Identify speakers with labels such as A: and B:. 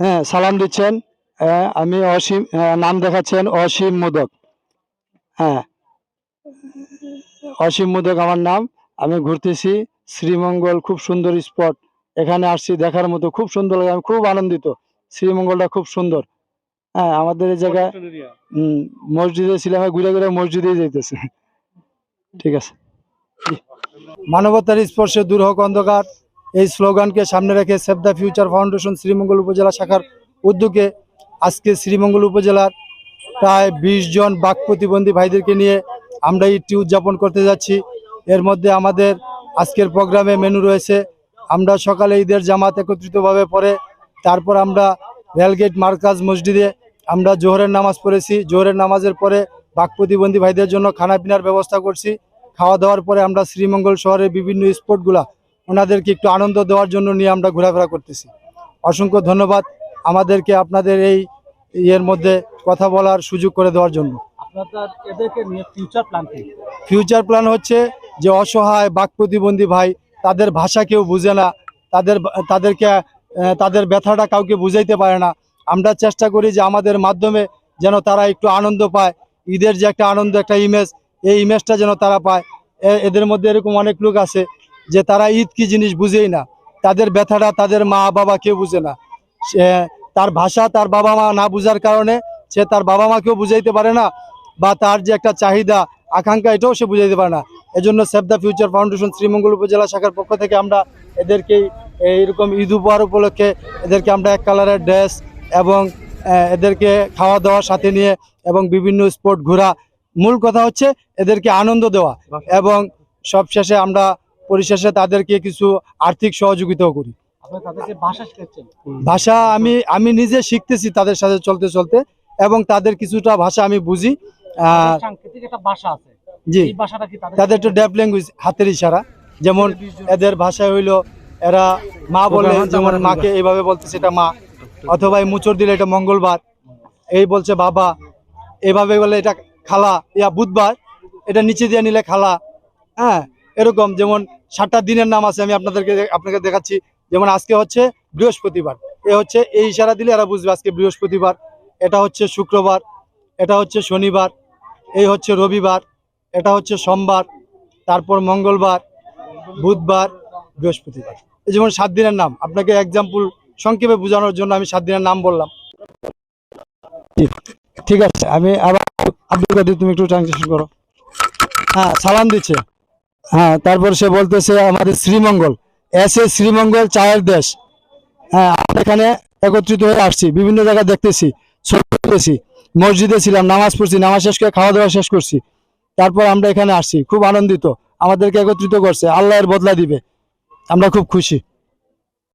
A: হ্যাঁ সালাম দিচ্ছেন। হ্যাঁ, আমি অসীম হ্যাঁ, নাম দেখাচ্ছেন অসীম মোদক। হ্যাঁ অসীম মোদক আমার নাম। আমি ঘুরতেছি শ্রীমঙ্গল খুব সুন্দর স্পট। এখানে আসছি দেখার মতো খুব সুন্দর লাগে আমি খুব আনন্দিত। শ্রীমঙ্গলটা খুব সুন্দর। হ্যাঁ আমাদের এই জায়গায় মসজিদে ছিলাম ঘুরে ঘুরে মসজিদেই যাইতেছে। ঠিক আছে। মানবতার স্পর্শে দূর হোক অন্ধকার। এই স্লোগানকে সামনে রেখে save the future foundation Sreemangal উপজেলা শাখার উদ্যোগে আজকে শ্রীমঙ্গল উপজেলার প্রায় বিশ জন বাক প্রতিবন্ধী ভাইদেরকে নিয়ে আমরা ঈদটি উদযাপন করতে যাচ্ছি। এর মধ্যে আমাদের আজকের প্রোগ্রামে মেনু রয়েছে। আমরা সকালে ঈদের জামাত একত্রিতভাবে পড়ে তারপর আমরা রেলগেট মার্কাজ মসজিদে আমরা জোহরের নামাজ পড়েছি। জোহরের নামাজের পরে বাক প্রতিবন্ধী ভাইদের জন্য খানা পিনার ব্যবস্থা করছি। খাওয়া দাওয়ার পরে আমরা শ্রীমঙ্গল শহরের বিভিন্ন স্পটগুলা ওনাদেরকে একটু আনন্দ দেওয়ার জন্য নিয়ে আমরা ঘোরাফেরা করতেছি। অসংখ্য ধন্যবাদ আমাদেরকে আপনাদের এই ইয়ের মধ্যে কথা বলার সুযোগ করে দেওয়ার জন্য।
B: আপনাদের এদেরকে নিয়ে ফিউচার প্ল্যান
A: ফিউচার প্ল্যান হচ্ছে যে অসহায় বাক প্রতিবন্ধী ভাই তাদের ভাষা কেউ বুঝে না তাদের তাদেরকে তাদের ব্যথাটা কাউকে বুঝাইতে পারে না। আমরা চেষ্টা করি যে আমাদের মাধ্যমে যেন তারা একটু আনন্দ পায়। ঈদের যে একটা আনন্দ একটা ইমেজ এই ইমেজটা যেন তারা পায়। এদের মধ্যে এরকম অনেক লোক আছে যে তারা ঈদ কি জিনিস বুঝেই না। তাদের ব্যথাটা তাদের মা বাবা কেউ বুঝে না। তার ভাষা তার বাবা মা না বুঝার কারণে সে তার বাবা মাকেও বুঝাইতে পারে না বা তার যে একটা চাহিদা, আকাঙ্ক্ষা এটাও সে বুঝাইতে পারে না। এজন্য save the future foundation Sreemangal উপজেলা শাখার পক্ষ থেকে আমরা এদেরকে এইরকম ঈদ উপহার উপলক্ষে এদেরকে আমরা এক কালারের ড্রেস এবং এদেরকে খাওয়া দাওয়ার সাথে নিয়ে এবং বিভিন্ন স্পট ঘোরা। মূল কথা হচ্ছে এদেরকে আনন্দ দেওয়া এবং সবশেষে আমরা পরিশেষে তাদেরকে কিছু আর্থিক সহযোগিতাও করি।
B: ভাষা
A: আমি আমি নিজে শিখতেছি তাদের সাথে চলতে চলতে এবং তাদের কিছুটা ভাষা আমি বুঝি। জি।
B: এই ভাষাটা কি তাদের
A: তাদের একটু ডেভ ল্যাঙ্গুয়েজ হাতের ইশারা। যেমন এদের ভাষায় হইল এরা মা বলে যেমন মাকে এইভাবে বলতেছে এটা মা। অথবা এই মুচর দিলে এটা মঙ্গলবার। এই বলছে বাবা। এভাবে বলে এটা খালা ইয়া বুধবার। এটা নিচে দিয়ে নিলে খালা। হ্যাঁ এরকম যেমন সাতটা দিনের নাম আছে, আমি আপনাদেরকে আপনাকে দেখাচ্ছি। যেমন আজকে হচ্ছে বৃহস্পতিবার। এ হচ্ছে এই ইশারা দিলে এরা বুঝবে আজকে বৃহস্পতিবার। এটা হচ্ছে শুক্রবার, এটা হচ্ছে শনিবার, এই হচ্ছে রবিবার, এটা হচ্ছে সোমবার, তারপর মঙ্গলবার, বুধবার, বৃহস্পতিবার। এই যেমন সাত দিনের নাম, আপনাকে এক্সাম্পল সংক্ষেপে বোঝানোর জন্য আমি সাত দিনের নাম বললাম। ঠিক আছে, আমি আবার আব্দুল কাদের, তুমি একটু ট্রান্সলেশন করো। হ্যাঁ সালাম দিচ্ছে। হ্যাঁ তারপর সে বলতেছে আমাদের শ্রীমঙ্গল। এস এ শ্রীমঙ্গল চায়ের দেশ। হ্যাঁ আমরা এখানে একত্রিত হয়ে আসছি, বিভিন্ন জায়গায় দেখতেছি, ছবি মসজিদে ছিলাম, নামাজ পড়ছি, নামাজ শেষ করে খাওয়া দাওয়া শেষ করছি। তারপর আমরা এখানে আসছি, খুব আনন্দিত, আমাদেরকে একত্রিত করছে, আল্লাহর বদলা দিবে। আমরা খুব খুশি।